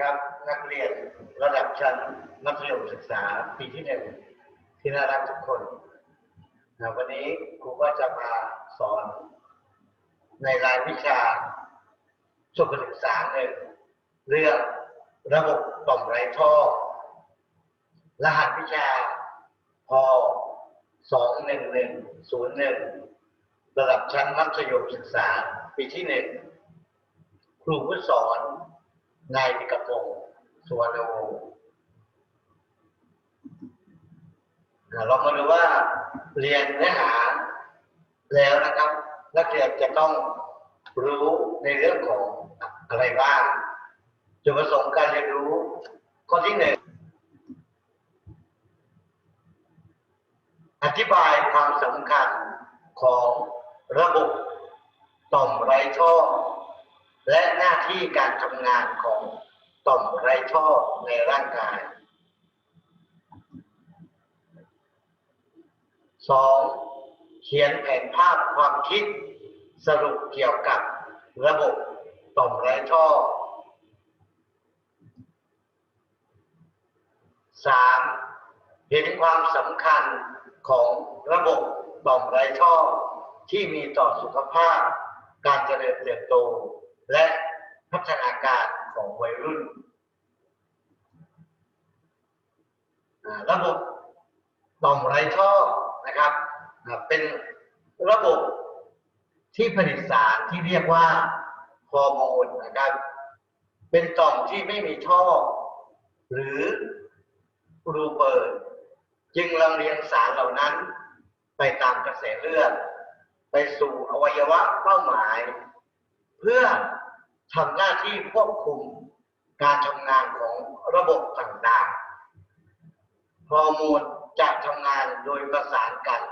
ครับ นักเรียนระดับชั้นมัธยมศึกษาปีที่หนึ่งที่น่ารักทุกคนนะวันนี้ครูก็จะมาสอน ในรายวิชาสุขศึกษาหนึ่งเรื่องระบบต่อมไร้ท่อ รหัสวิชาพสองหนึ่งหนึ่งศูนย์หนึ่งระดับชั้นมัธยมศึกษาปีที่หนึ่งครูผู้สอน นายพิกพงศ์สุวรรณวงศ์อ่าเรามาดูว่าเรียนเนื้อหาแล้วนะครับ นักเรียนจะต้องรู้ในเรื่องของอะไรบ้างจุดประสงค์การเรียนรู้ข้อที่หนึ่งอธิบายความสำคัญของระบบต่อมไรท่อ และหน้าที่การทำงานของต่อมไรท่อในร่างกายสองเขียนแผนภาพความคิดสรุปเกี่ยวกับระบบต่อมไรท่อสามเห็นความสำคัญของระบบต่อมไรท่อที่มีต่อสุขภาพการเจริญเติบโต และพัฒนาการของวัยรุ่น ระบบต่อมไรท่อนะครับเป็นระบบที่ผลิตสารที่เรียกว่าฮอร์โมนนะครับ เป็นต่อมที่ไม่มีท่อ หรือรูเปิดจึงลำเลียงสารเหล่านั้นไปตามกระแสเลือด ไปสู่อวัยวะเป้าหมาย เพื่อ ทำหน้าที่ควบคุมการทำงานของระบบต่างๆ ฮอร์โมนจะทำงานโดยประสานกัน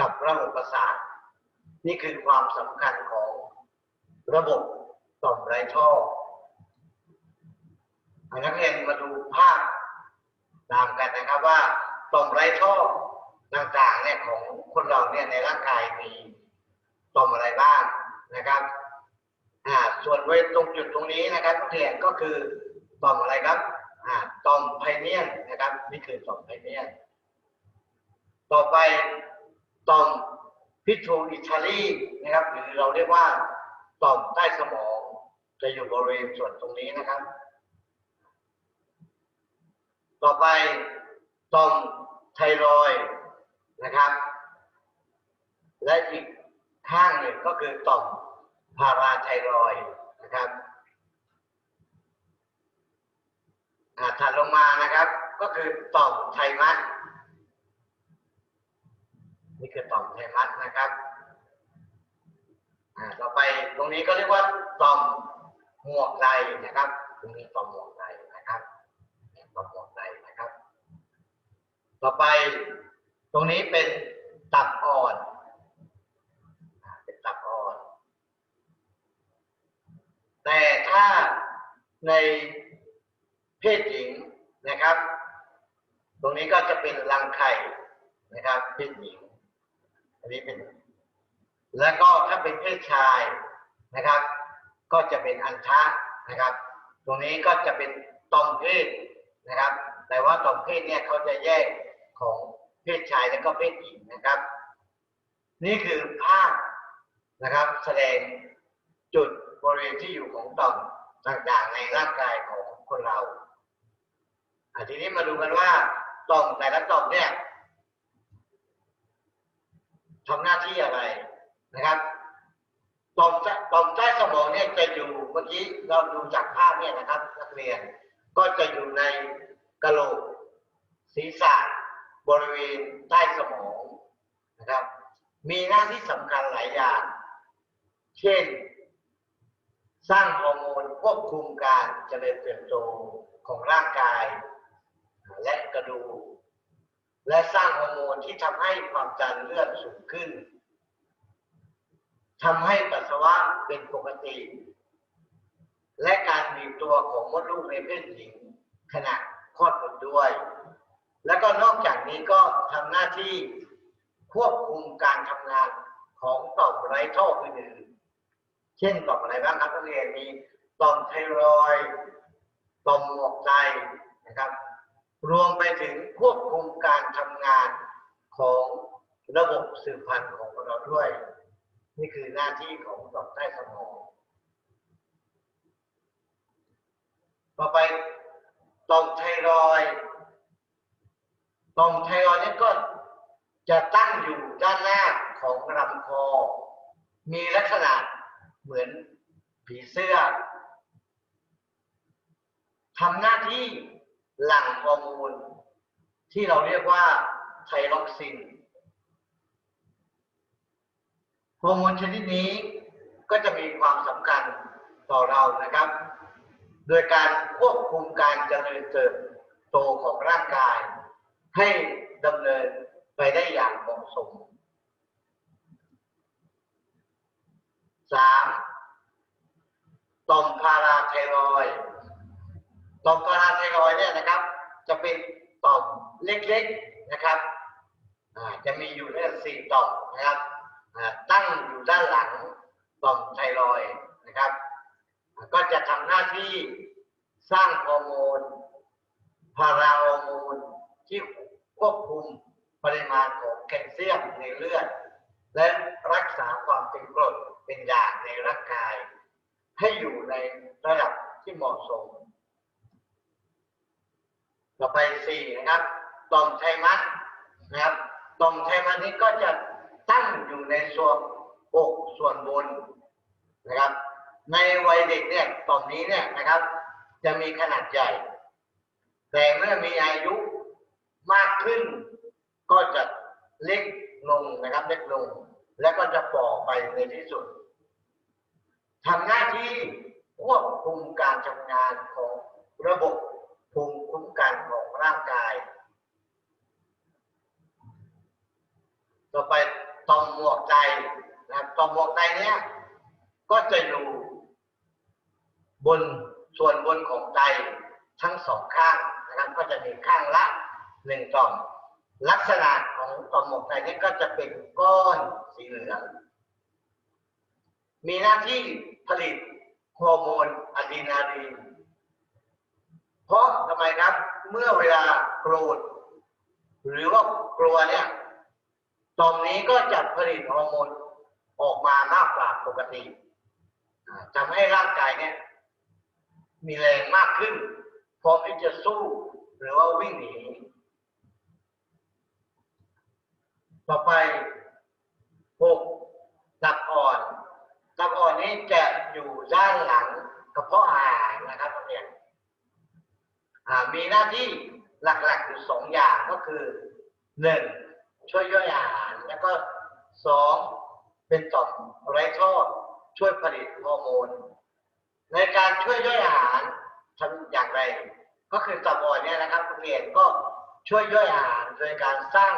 กับระบบประสาท นี่คือความสำคัญของระบบต่อมไรท่อให้นักเรียนมาดูภาพตามกันนะครับว่าต่อมไรท่อต่างๆเนี่ยของคนเราเนี่ยในร่างกายมีต่อมอะไรบ้างนะครับ อ่าส่วนไว้ตรงจุดตรงนี้นะครับนักเรียนก็คือต่อมอะไรครับอ่าต่อมไพเนียนนะครับนี่คือต่อมไพเนียนต่อไปต่อมพิทูอิทาลีนะครับหรือเราเรียกว่าต่อมใต้สมอง จะอยู่บริเวณส่วนตรงนี้นะครับ ต่อไปต่อมไทรอยนะครับ และอีกข้างหนึ่งก็คือต่อม พาราไทรอยนะครับถัดลงมานะครับ ก็คือต่อมไทมัสนี่คือต่อมไทมัสนะครับอ่าต่อไปตรงนี้ก็เรียกว่าต่อมหมวกไดนะครับ ตรงนี้ต่อมหมวกไดนะครับต่อมหมวกไดนะครับ ต่อไปตรงนี้เป็นตับอ่อนอ่าเป็นตับอ่อน แต่ถ้าในเพศหญิงนะครับ ตรงนี้ก็จะเป็นรังไข่นะครับ เพศหญิง อันนี้เป็น แล้วก็ถ้าเป็นเพศชายนะครับ ก็จะเป็นอันทะนะครับ ตรงนี้ก็จะเป็นต่อมเพศนะครับ แต่ว่าต่อมเพศเนี่ยเขาจะแยกของเพศชายและก็เพศหญิงนะครับ นี่คือภาพนะครับ แสดงจุด บริเวณที่อยู่ของต่อมต่างๆในร่างกายของคนเราทีนี้มาดูกันว่าต่อมแต่ละต่อมเนี่ยทำหน้าที่อะไรนะครับต่อมใต้ต่อมใต้สมองเนี่ยจะอยู่เมื่อกี้เราดูจากภาพเนี่ยนะครับ นักเรียนก็จะอยู่ในกะโหลกศีรษะบริเวณใต้สมองนะครับ มีหน้าที่สำคัญหลายอย่าง เช่น สร้างฮอร์โมนควบคุมการเจริญเติบโตของร่างกาย และกระดูกและสร้างฮอร์โมนที่ทำให้ความดันเลือดสูงขึ้นทำให้ปัสสาวะเป็นปกติ และการบีบตัวของมดลูกในเพศหญิงขณะคลอดบุตรด้วย แล้วก็นอกจากนี้ก็ทำหน้าที่ควบคุมการทำงานของต่อมไรท่ออื่นๆ ช่นต่อมอะไรบ้างครับนักเรียนมีต่อมไทรอยด์ต่อมหมวกไตนะครับ รวมไปถึงควบคุมการทำงานของระบบสืบพันธุ์ของเราด้วย นี่คือหน้าที่ของต่อมใต้สมอง ต่อไปต่อมไทรอยด์ต่อมไทรอยด์นี่ก็จะตั้งอยู่ด้านหน้าของลำคอ มีลักษณะ เหมือนผีเสื้อทำหน้าที่หลั่งฮอร์โมนที่เราเรียกว่าไทรอกซินฮอร์โมนชนิดนี้ก็จะมีความสำคัญต่อเรานะครับ โดยการควบคุมการเจริญเติบโตของร่างกาย ให้ดำเนินไปได้อย่างเหมาะสม สามต่อมพาราไทรอยต่อมพาราไทรอยเนี่ยนะครับ จะเป็นต่อมเล็กๆนะครับจะมีอยู่เนี่สี่ต่อมนะครับตั้งอยู่ด้านหลังต่อมไทรอยนะครับ ก็จะทำหน้าที่สร้างฮอร์โมนพาราฮอร์โมนที่ควบคุมปริมาณของแคลเซียมในเลือด และรักษาความเป็นกรด เป็นด่างในร่างกาย ให้อยู่ในระดับที่เหมาะสม ต่อไปสี่นะครับต่อมไทมัสนะครับต่อมไทมัสนี้ก็จะตั้งอยู่ในส่วนอกส่วนบนนะครับ ในวัยเด็กเนี่ยต่อมนี้เนี่ยนะครับ จะมีขนาดใหญ่ แต่เมื่อมีอายุมากขึ้น ก็จะเล็กลงนะครับ เล็กลง แล้วก็จะฝ่อไปในที่สุดทำหน้าที่ควบคุมการทำงานของระบบภูมิคุ้มกันของร่างกาย ต่อไปต่อมหมวกไตนะต่อมหมวกไตเนี้ยก็จะอยู่บนส่วนบนของไตทั้งสองข้างนะครับก็จะมีข้างละหนึ่งต่อม ลักษณะของต่อมหมวกไตนี้ก็จะเป็นก้อนสีเหลือง มีหน้าที่ผลิตฮอร์โมนอะดรีนาลีน เพราะทำไมครับ เมื่อเวลาโกรธ หรือว่ากลัวเนี่ยต่อมนี้ก็จะผลิตฮอร์โมนออกมามากกว่าปกติทำให้ร่างกายเนี่ย มีแรงมากขึ้นพร้อมที่จะสู้หรือว่าวิ่งหนี ต่อไปหกตับอ่อนตับอ่อนนี้จะอยู่ด้านหลังกระเพาะอาหารนะครับนักเรียนมีหน้าที่หลักๆอยู่สองอย่างก็คือหนึ่งช่วยย่อยอาหาร แล้วก็สองเป็นต่อมไร้ท่อช่วยผลิตฮอร์โมน ในการช่วยย่อยอาหารทำอย่างไร ก็คือตับอ่อนเนี่ยนะครับนักเรียนก็ช่วยย่อยอาหารโดยการสร้าง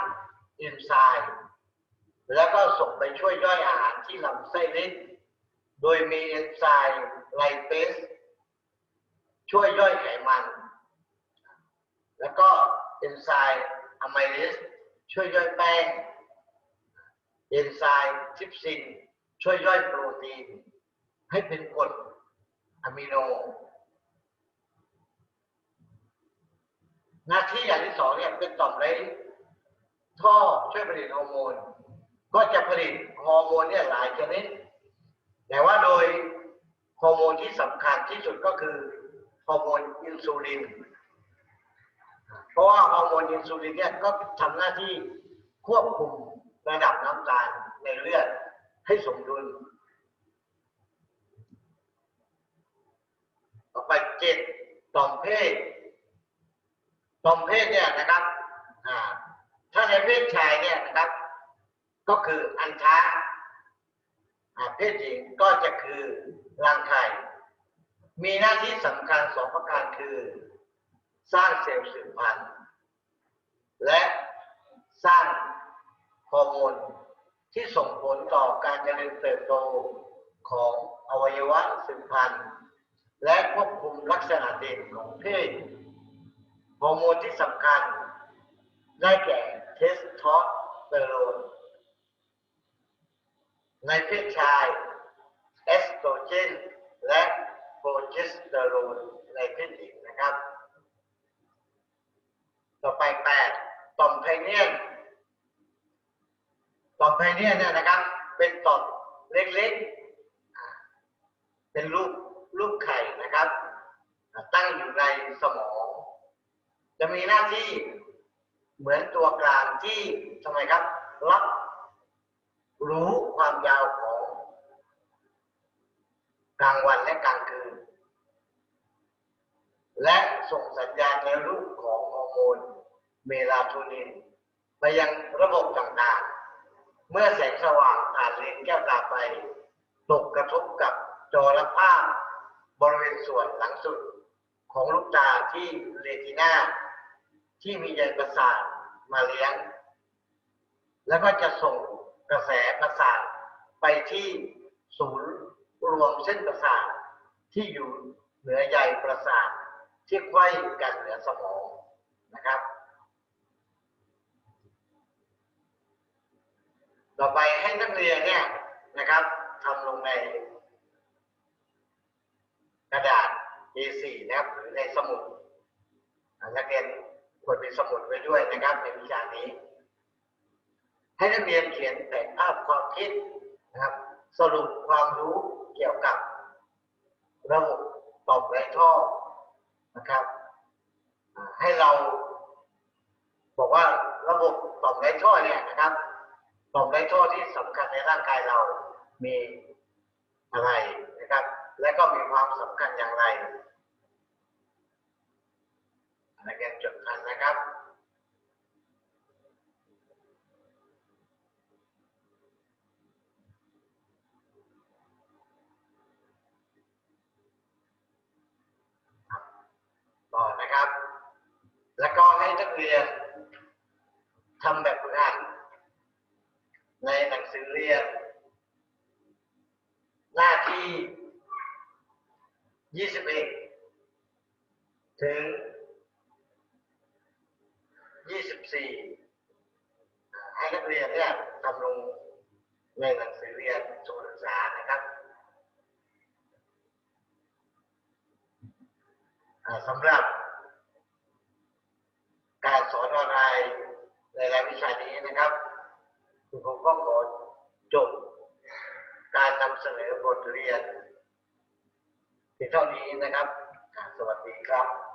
เอนไซม์แล้วก็ส่งไปช่วยย่อยอาหารที่ลำไส้เล็กโดยมีเอนไซม์ไลเปสช่วยย่อยไขมัน แล้วก็เอนไซม์อะไมเลสช่วยย่อยแป้งเอนไซม์ทริปซินช่วยย่อยโปรตีน ให้เป็นกรดอะมิโน หน้าที่อย่างที่สองเนี่ยเป็นต่อมไร้ ท่อช่วยผลิตฮอร์โมน ก็จะผลิตฮอร์โมนเนี่ยหลายชนิด แต่ว่าโดยฮอร์โมนที่สำคัญที่สุดก็คือฮอร์โมนอินซูลิน เพราะว่าฮอร์โมนอินซูลินเนี่ยก็ทำหน้าที่ควบคุมระดับน้ำตาลในเลือดให้สมดุลต่อไปเจ็ดต่อมเพศต่อมเพศเนี่ยนะครับ อ่า ถ้าในเพศชายเนี่ยนะครับ ก็คืออันทะอ่าเพศหญิงก็จะคือรังไข่มีหน้าที่สำคัญสองประการคือ สร้างเซลล์สืบพันธุ์และสร้างฮอร์โมนที่ส่งผลต่อการเจริญเติบโตของอวัยวะสืบพันธุ์และควบคุมลักษณะเด่นของเพศฮอร์โมนที่สำคัญได้แก่เทสโทสเตอโรน ในเพศชายเอสโตรเจนและโปรเจสเตอโรนในเพศหญิงนะครับ ต่อไปแปดต่อมไพเนียนต่อมไพเนียนเนี่ยนะครับ เป็นต่อมเล็กๆ เป็นรูปรูปไข่นะครับ ตั้งอยู่ในสมอง จะมีหน้าที่เหมือนตัวกลางที่ทำไมครับ รับ รู้ความยาวของกลางวันและกลางคืน และส่งสัญญาณในรูปของฮอร์โมนเมลาโทนิน ไปยังระบบต่างๆ เมื่อแสงสว่างผ่านเลนส์แก้วตาไป ตกกระทบกับจอรับภาพบริเวณส่วนหลังสุดของลูกตาที่เรตินาที่มีใยประสาทมาเลี้ยง แล้วก็จะส่ง กระแสประสาทไปที่ศูนย์รวมเส้นประสาทที่อยู่เหนือใยประสาทที่ไขว้กันเหนือสมองนะครับ ต่อไปให้นักเรียนเนี่ยนะครับทำลงในกระดาษ A4 นะครับหรือในสมุดนักเรียนควรมีสมุดไว้ด้วยนะครับในวิชานี้ ให้นักเรียนเขียนแผนภาพความคิดนะครับ สรุปความรู้เกี่ยวกับระบบต่อมไรท่อนะครับ ให้เรา บอกว่าระบบต่อมไรท่อเนี่ยนะครับต่อมไรท่อที่สำคัญในร่างกายเรามีอะไรนะครับ และก็มีความสำคัญอย่างไร เรียนทำแบบฝึกหัดในหนังสือเรียน หน้าที่ 21 ถึง 24 ให้นักเรียนเนี่ยทำลงในหนังสือเรียนสมุดศึกษานะครับสำหรับ การสอนออนไลน์ ในรายวิชานี้นะครับผมก็ขอจบการนำเสนอบทเรียนเพียงเท่านี้นะครับ สวัสดีครับ